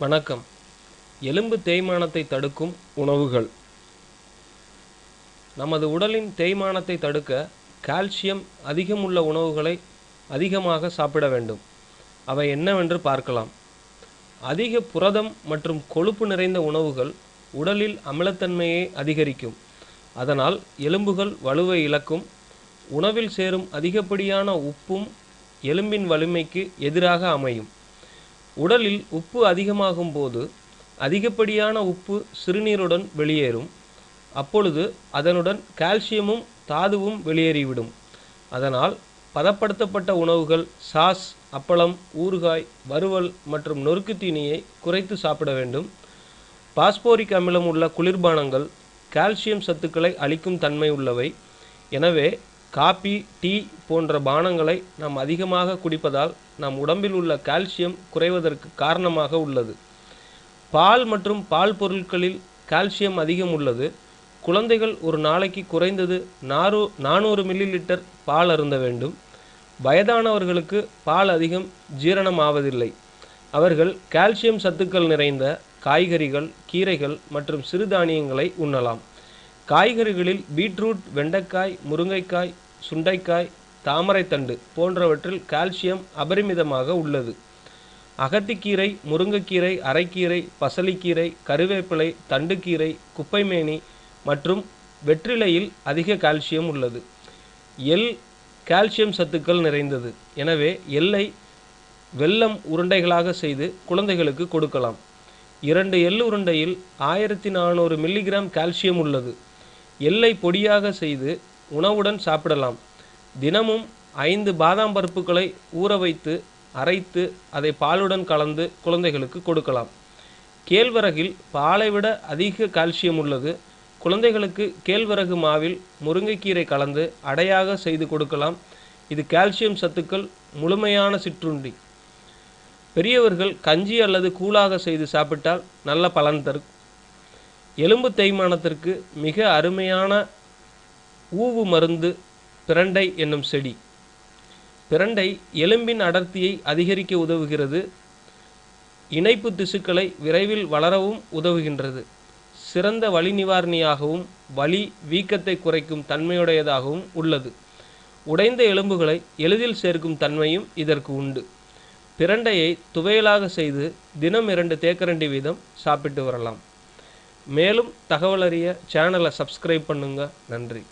வணக்கம். எலும்பு தேய்மானத்தை தடுக்கும் உணவுகள். நமது உடலின் தேய்மானத்தை தடுக்க கால்சியம் அதிகம் உள்ள உணவுகளை அதிகமாக சாப்பிட வேண்டும். அவை என்னவென்று பார்க்கலாம். அதிக புரதம் மற்றும் கொழுப்பு நிறைந்த உணவுகள் உடலில் அமிலத்தன்மையை அதிகரிக்கும். அதனால் எலும்புகள் வலுவை இழக்கும். உணவில் சேரும் அதிகப்படியான உப்பும் எலும்பின் வலிமைக்கு எதிராக அமையும். உடலில் உப்பு அதிகமாகும் போது அதிகப்படியான உப்பு சிறுநீருடன் வெளியேறும். அப்பொழுது அதனுடன் கால்சியமும் தாதுவும் வெளியேறிவிடும். அதனால் பதப்படுத்தப்பட்ட உணவுகள் சாஸ் அப்பளம் ஊறுகாய் வறுவல் மற்றும் நொறுக்கு தீனியை குறைத்து சாப்பிட வேண்டும். பாஸ்போரிக் அமிலம் உள்ள குளிர்பானங்கள் கால்சியம் சத்துக்களை அளிக்கும் தன்மை உள்ளவை. எனவே காபி டீ போன்ற பானங்களை நாம் அதிகமாக குடிப்பதால் நம் உடம்பில் உள்ள கால்சியம் குறைவதற்கு காரணமாக உள்ளது. பால் மற்றும் பால் பொருட்களில் கால்சியம் அதிகம் உள்ளது. குழந்தைகள் ஒரு நாளைக்கு குறைந்தது நாறு நானூறு மில்லி லிட்டர் பால் அருந்த வேண்டும். வயதானவர்களுக்கு பால் அதிகம் ஜீரணம் ஆவதில்லை அவர்கள் கால்சியம் சத்துக்கள் நிறைந்த காய்கறிகள் கீரைகள் மற்றும் சிறுதானியங்களை உண்ணலாம். காய்கறிகளில் பீட்ரூட் வெண்டைக்காய் முருங்கைக்காய் சுண்டைக்காய் தாமரைத்தண்டு போன்றவற்றில் கால்சியம் அபரிமிதமாக உள்ளது. அகத்திக்கீரை முருங்கைக்கீரை அரைக்கீரை பசலிக்கீரை கருவேப்பிலை தண்டுக்கீரை குப்பைமேனி மற்றும் வெற்றிலையில் அதிக கால்சியம் உள்ளது. எள் கால்சியம் சத்துக்கள் நிறைந்தது. எனவே எல்லை வெல்லம் உருண்டைகளாக செய்து குழந்தைகளுக்கு கொடுக்கலாம். இரண்டு எள் உருண்டையில் ஆயிரத்தி நானூறு மில்லிகிராம் கால்சியம் உள்ளது. எல்லை பொடியாக செய்து உணவுடன் சாப்பிடலாம். தினமும் ஐந்து பாதாம் பருப்புகளை ஊற வைத்து அரைத்து அதை பாலுடன் கலந்து குழந்தைகளுக்கு கொடுக்கலாம். கேழ்வரகில் பாலை விட அதிக கால்சியம் உள்ளது. குழந்தைகளுக்கு கேழ்வரகு மாவில் முருங்கைக்கீரை கலந்து அடையாக செய்து கொடுக்கலாம். இது கால்சியம் சத்துக்கள் முழுமையான சிற்றுண்டி. பெரியவர்கள் கஞ்சி அல்லது கூழாக செய்து சாப்பிட்டால் நல்ல பலன் தரும் எலும்பு தேய்மானத்திற்கு மிக அருமையான ஊவு மருந்து பிரண்டை என்னும் செடி. பிரண்டை எலும்பின் அடர்த்தியை அதிகரிக்க உதவுகிறது. இணைப்பு திசுக்களை விரைவில் வளரவும் உதவுகின்றது. சிறந்த வலி நிவாரணியாகவும் வலி வீக்கத்தை குறைக்கும் தன்மையுடையதாகவும் உள்ளது. உடைந்த எலும்புகளை எளிதில் சேர்க்கும் தன்மையும் இதற்கு உண்டு. பிரண்டையை துவையலாக செய்து தினம் இரண்டு தேக்கரண்டி வீதம் சாப்பிட்டு வரலாம். மேலும் தகவலறிய சேனலை சப்ஸ்கிரைப் பண்ணுங்க. நன்றி.